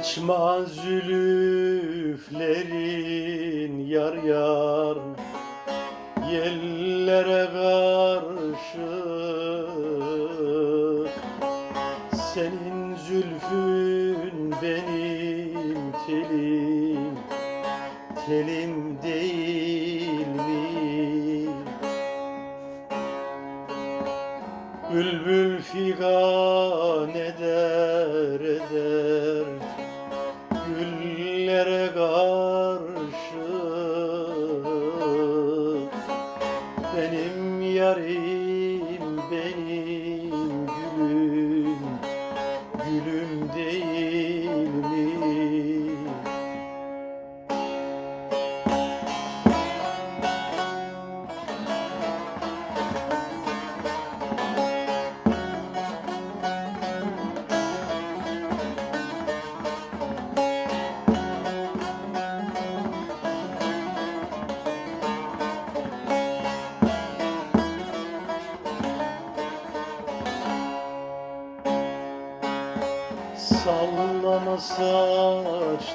Açma zülüflerin yar yar Yellere karşı Senin zülfün benim telim Telim değil mi? Bülbül figan eder eder Benim yarim benim gülüm Gülüm Sallama saçların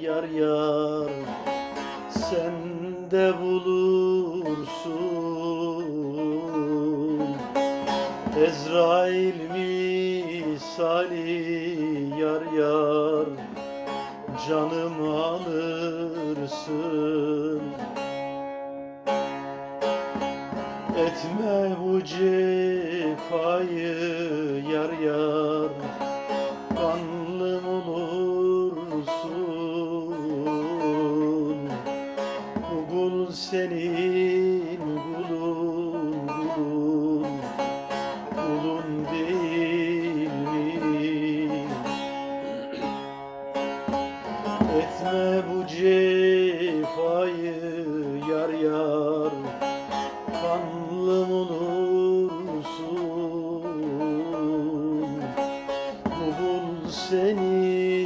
yar yar. Sen de bulursun. Ezrail misali yar yar. Canımı alırsın. Etme bu cefayı yar kul senin kulun kulun Kulun değil mi? Etme bu cefayı yar yar Kanlım olursun. Bu kul senin